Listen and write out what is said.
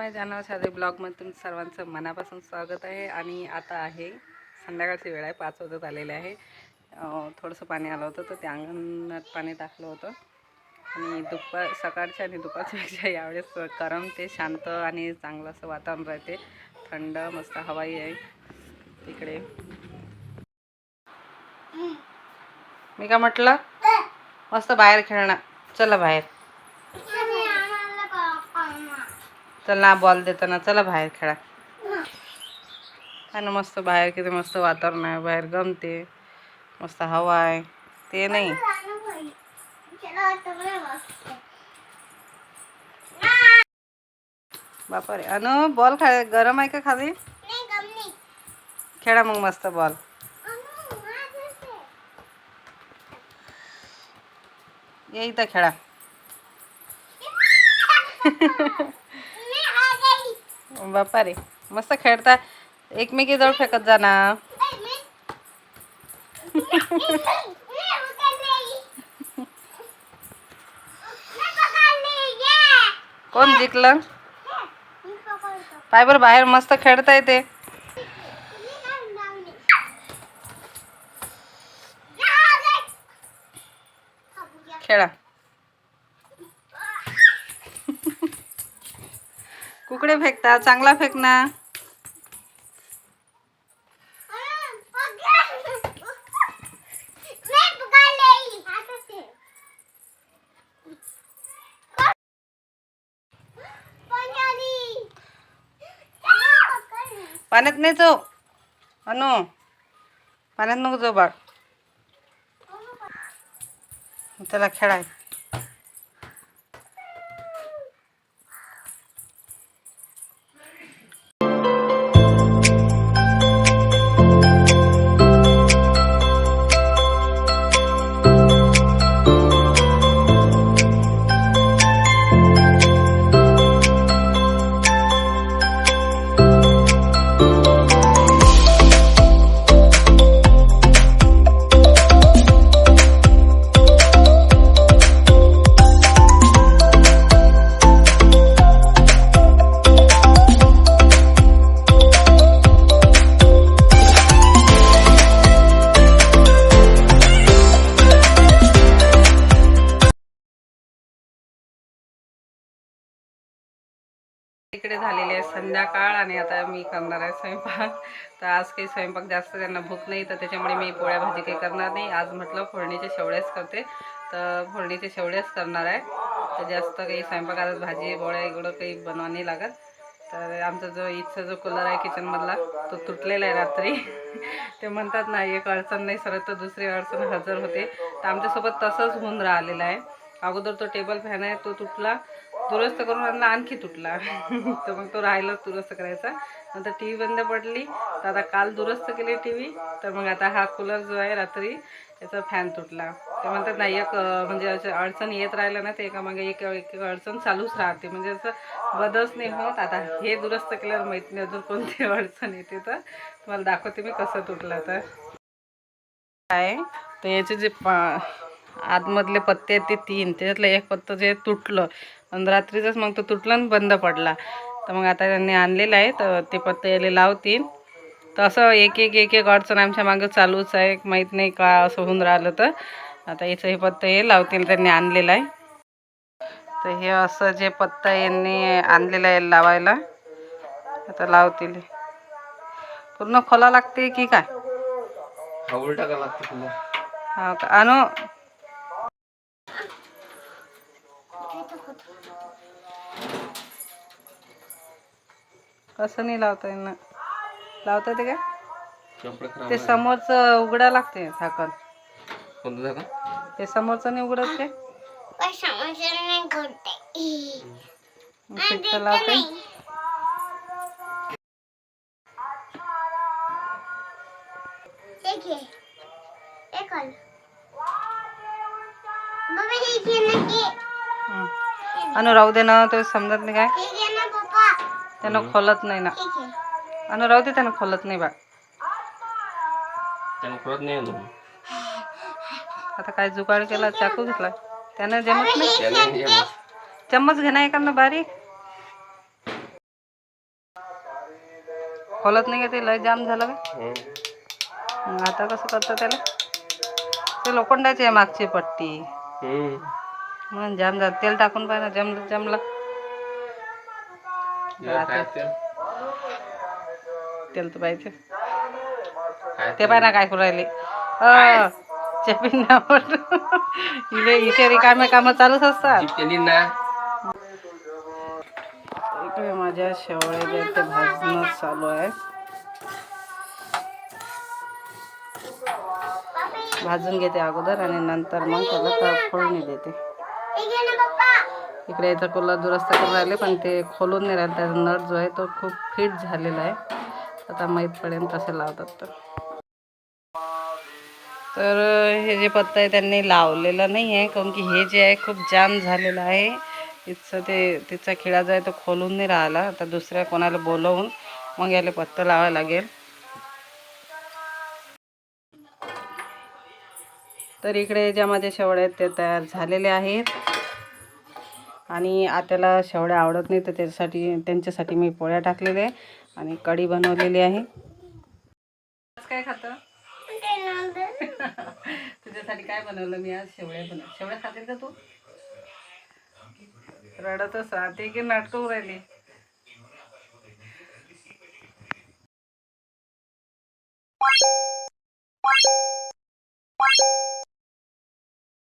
माय channel साधे ब्लॉगमध्ये तुमचं सर्वांचं मनापासून स्वागत आहे. आणि आता आहे संध्याकाळची वेळ आहे पाच वाजत आलेले आहे. थोडंसं पाणी आलं होतं तर त्या अंगणात पाणी टाकलं होतं. आणि दुपार सकाळच्या आणि दुपारच्यापेक्षा यावेळेस गरम ते शांत आणि चांगलं असं वातावरण राहते. थंड मस्त हवाई आहे तिकडे. मी का म्हटलं? मस्त बाहेर खेळणार. चला बाहेर. चल ना बॉल देताना चला बाहेर खेळा. आणि मस्त बाहेर किती मस्त वातावरण आहे बाहेर गमते मस्त हवा आहे ते नाही. बापरे अन बॉल खा गरम आहे का खाली? खेळा मग मस्त बॉल ये इथं खेळा. बापा रे मस्त खेळता. एकमेकीजवळ फेकत जा ना. कोण जिंकलं? पाय बरं बाहेर मस्त खेळता येते. खेळा. कुकडे फेकता? चांगला फेक ना. पाण्यात नाही जाऊ अनु पाण्यात नको जाऊ बाळ. त्याला खेळाय. इकडे झालेली आहे संध्याकाळ आणि आता मी करणार आहे स्वयंपाक. तर आज काही स्वयंपाक जास्त त्यांना भूक नाही तर त्याच्यामुळे मी पोळ्या भाजी काही करणार नाही. आज म्हटलं फोडणीचे शेवड्याच करते. तर फोडणीचे शेवड्याच करणार आहे. तर जास्त काही स्वयंपाकात भाजी पोळ्या इकडं काही बनवा नाही लागत. तर आमचा जो इथचा जो कूलर आहे किचनमधला तो तुटलेला आहे रात्री. ते म्हणतात ना एक अडचण नाही सरत तर दुसरी अडचण हजर होते. तर आमच्यासोबत तसंच होऊन राहिलेलं आहे. अगोदर तो टेबल फॅन आहे तो तुटला. दुरुस्त करून आणला आणखी तुटला. तर मग तो राहिला दुरुस्त करायचा. नंतर टी व्ही बंद पडली. तर आता काल दुरुस्त केली टी व्ही तर मग आता हा कूलर जो आहे रात्री त्याचा फॅन तुटला. ते म्हणतात ना एक म्हणजे असं अडचण येत राहिलं ना ते एका मागे एक एक अडचण चालूच राहते. म्हणजे असं बदच नाही होत. आता हे दुरुस्त केल्यावर माहीत नाही अजून कोणती अडचण येते तर. तुम्हाला दाखवते मी कसं तुटलं तर. काय तर याचे जे पा आतमधले पत्ते आहेत ते तीन. त्याच्यातलं एक पत्तं जे तुटलं. आणि रात्रीचंच मग तो तुटला आणि बंद पडला. तर मग आता त्यांनी आणलेलं आहे. तर ते पत्ते याले लावतील. तर असं एक एक एक एक अडचण आमच्या मागं चालूच आहे. माहीत नाही का असं होऊन राहिलं तर. आता याचं हे पत्तं हे लावतील. त्यांनी आणलेलं आहे. तर हे असं जे पत्ता यांनी आणलेलं आहे लावायला. आता लावतील. पूर्ण खोला लागते की काय? हा हा का? आणू कसं नाही लावता येणार. लावता येते काय? खराब ते समोरचं उघडा लागते झाकण. कोणतं का ते समोरचं नाही उघडत फिट तर लावता. येईल. हं. आणू राहू दे ना तो समजत नाही काय? त्यानं खोलत नाही ना. आणू राहू दे त्यानं खोलत नाही बा. नाही आता काय जुगाड केला चाकू घेतला. त्यानं जमत नाही. चम्मच घेणार एखादा बारीक. खोलत नाही का ते? लय जाम झालं का? आता कसं करतं त्याला? ते लोखंडाची आहे मागची पट्टी. हं. मग जाम झालं तेल टाकून पाहिजे जम जमलं. ते? तेल? तर पाहिजे. ते पाय ना काय करू राहिले. चपिंडावर इले इथे रिकामे कामं चालूच असतात. इकडे माझ्या शेवळे ते भाजणं चालू आहे. भाजून घेते अगोदर आणि नंतर मग त्याला फोडणी देते. इकडे याचा कोल्हा दुरुस्त करून राहिले पण ते खोलून नाही राहिले. त्याचा नट जो आहे तो खूप फिट झालेला आहे. आता माहीत पडेल कसे लावतात तर. तर हे जे पत्ता आहे त्यांनी लावलेलं नाही आहे काऊन की हे जे आहे खूप जाम झालेलं आहे. तिचं ते तिचा खिळा जो आहे तो खोलून नाही राहिला. आता दुसऱ्या कोणाला बोलवून मग याला पत्ता लावायला लागेल. तर इकडे ज्या माझ्या शेवड्या आहेत ते तयार झालेले आहेत. आणि आत्याला शेवड्या आवडत नाही तर त्याच्यासाठी त्यांच्यासाठी मी पोळ्या टाकलेल्या आहे आणि कढी बनवलेली आहे. काय खातं? तुझ्यासाठी काय बनवलं मी आज? शेवळ्या बनव शेवळ्या खाते का तू? रडतच राहते की नाटकं राहिली?